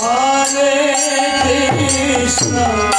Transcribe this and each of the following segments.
Hare Krishna,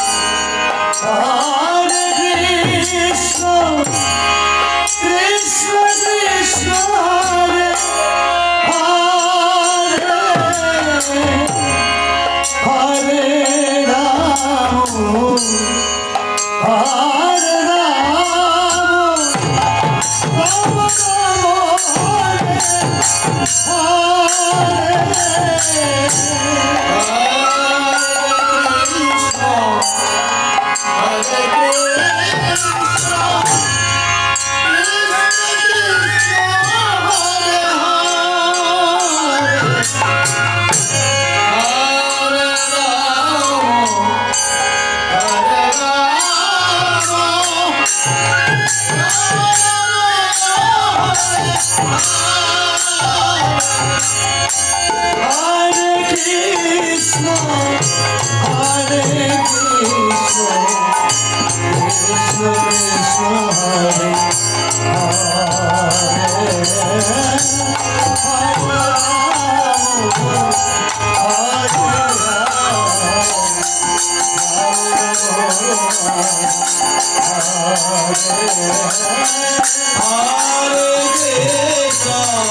Hare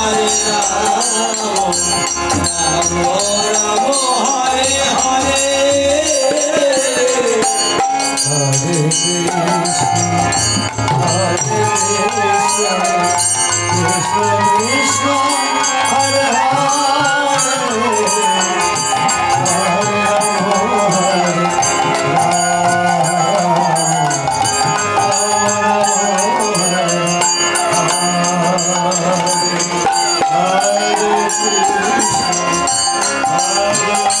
Krishna Krishna, Hare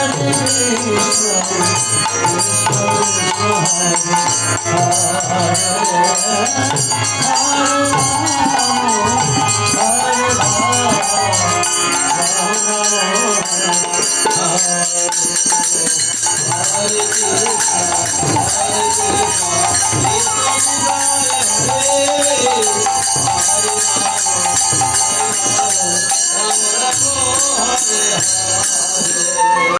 Hare Krishna